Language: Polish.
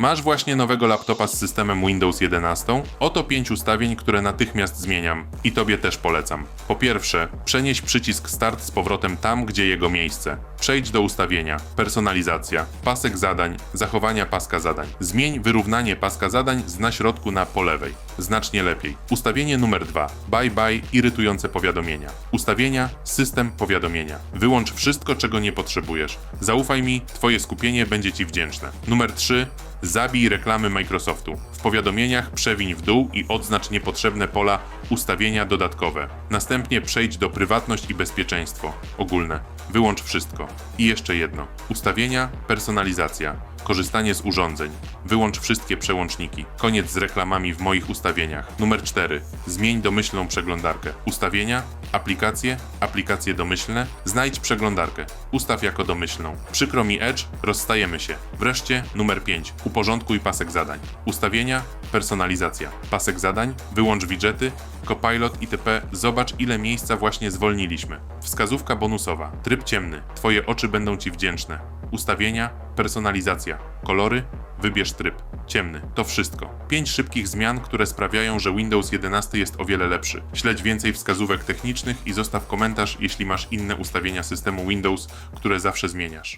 Masz właśnie nowego laptopa z systemem Windows 11? Oto 5 ustawień, które natychmiast zmieniam i Tobie też polecam. Po pierwsze, przenieś przycisk Start z powrotem tam, gdzie jego miejsce. Przejdź do ustawienia, personalizacja, pasek zadań, zachowania paska zadań. Zmień wyrównanie paska zadań z na środku na po lewej. Znacznie lepiej. Ustawienie numer 2. Bye bye irytujące powiadomienia. Ustawienia, system powiadomienia. Wyłącz wszystko, czego nie potrzebujesz. Zaufaj mi, Twoje skupienie będzie Ci wdzięczne. Numer 3. Zabij reklamy Microsoftu. W powiadomieniach przewiń w dół i odznacz niepotrzebne pola ustawienia dodatkowe. Następnie przejdź do prywatność i bezpieczeństwo. Ogólne. Wyłącz wszystko. I jeszcze jedno. Ustawienia, personalizacja. Korzystanie z urządzeń. Wyłącz wszystkie przełączniki. Koniec z reklamami w moich ustawieniach. Numer 4. Zmień domyślną przeglądarkę. Ustawienia, aplikacje, aplikacje domyślne. Znajdź przeglądarkę. Ustaw jako domyślną. Przykro mi Edge, rozstajemy się. Wreszcie numer 5. Uporządkuj pasek zadań. Ustawienia, personalizacja. Pasek zadań, wyłącz widgety, Copilot itp. Zobacz ile miejsca właśnie zwolniliśmy. Wskazówka bonusowa. Tryb ciemny. Twoje oczy będą Ci wdzięczne. Ustawienia, personalizacja. Kolory, wybierz tryb. Ciemny. To wszystko. Pięć szybkich zmian, które sprawiają, że Windows 11 jest o wiele lepszy. Śledź więcej wskazówek technicznych i zostaw komentarz, jeśli masz inne ustawienia systemu Windows, które zawsze zmieniasz.